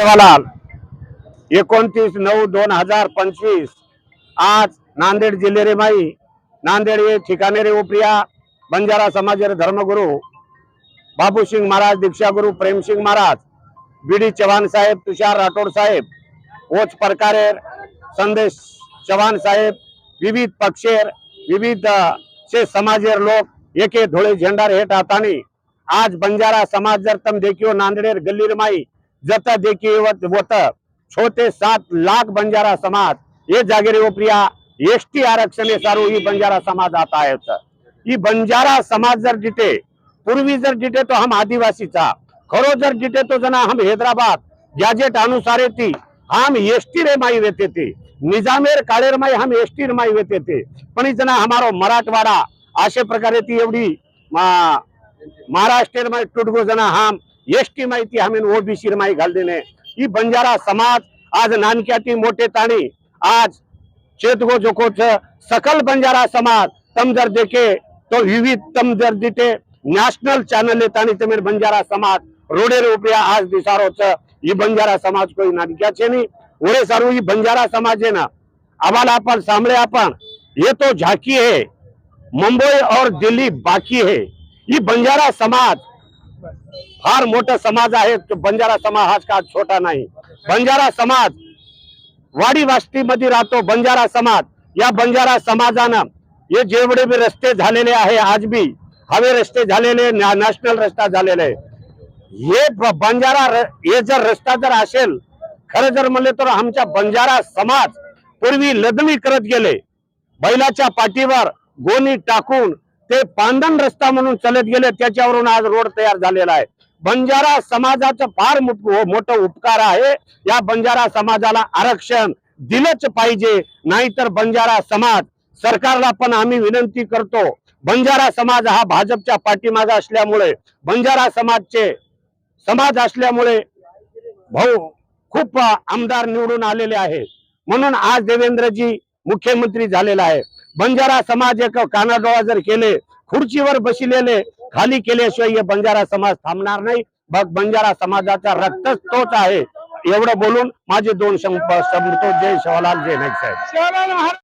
सेवालाल एकोणतीस नऊ दोन हजार पंचवीस. आज नांदेड जिल्हे रे माई. नांदेड हे ठिकाणे रे उपरिया. बंजारा समाज रे धर्मगुरु. बाबूसिंग महाराज दीक्षागुरु प्रेमसिंग महाराज बीडी चव्हाण साहेब तुषार राठोड साहेब ओच प्रकारे संदेश चव्हाण साहेब विविध पक्षेर विविध से समाजेर लोक एके धोळे झेंडार हेठ हातानी. आज बंजारा समाज जर तम देखियो नांदेडेर गल्लीर माई. जत देखी वत वत छोटे सात लाख बंजारा समाज। ये जागेरे हो उपरिया एस टी आरक्षण सारू ही बंजारा समाज आता है ही बंजारा समाज जर जिथे पूर्वी जर जिटे तो हम आदिवासीचा खरो जर जिटे तो जना हम हैदराबाद। गॅजेट अनुसार ती हम एस टी रे माई वेते थे। निजामेर काळेर माई हम एस टी माई वेते थे। पण जना हमारो मराठवाडा अशा प्रकारे ती एवढी मा- महाराष्ट्र में टुटगो जना हम एस टी माहिती हमेन ओबीसी माही घालदिने ही बंजारा समाज आज नानक्याती मोठे ताणी आज चेतगो जोकोच सकल बंजारा समाज तम जर देखे तो विविध तम जर दिते नॅशनल चॅनल ताणी तमेर बंजारा समाज रोडे रुपया आज दिसारोच ही बंजारा समाज कोई नानक्याचे नी. ओरे सारू ही बंजारा समाज है ना. आवाल आपण सामने आपण ये तो झाकी है मुंबई और दिल्ली बाकी है ही बंजारा समाज फार मोठं समाज आहे बंजारा समाज हा का छोटा नाही. बंजारा समाज वाडी वास्तीमध्ये राहतो बंजारा समाज. या बंजारा समाजानं हे जेवढे बी रस्ते झालेले आहे आज बी हवे रस्ते झालेले नॅशनल रस्ता झालेले आहे. हे बंजारा हे जर रस्ता जर असेल खरं जर म्हणले तर आमच्या बंजारा समाज पूर्वी लदमी करत गेले. बैलाच्या पाठीवर गोणी टाकून ते पांदन रस्ता म्हणून चलत गेले त्याच्यावरून आज रोड तयार झालेला आहे. बंजारा समाजाचं फार मोठ- मोठं उपकार आहे. या बंजारा समाजाला आरक्षण दिलंच पाहिजे नाहीतर बंजारा समाज सरकारला पण आम्ही विनंती करतो. बंजारा समाज हा भाजपच्या पाठीमागे असल्यामुळे बंजारा समाजचे समाज असल्यामुळे भाऊ खूप आमदार निवडून आलेले आहेत. म्हणून आज देवेंद्रजी मुख्यमंत्री झालेला आहे. बंजारा समाज एक कानाडोळा जर केले खुर्चीवर बसलेले खाली केल्याशिवाय हे बंजारा समाज थांबणार नाही. बघ बंजारा समाजाचा रक्तच तोच आहे. एवढं बोलून माझे दोन शब्द जय शिवलाल जय नाईक साहेब.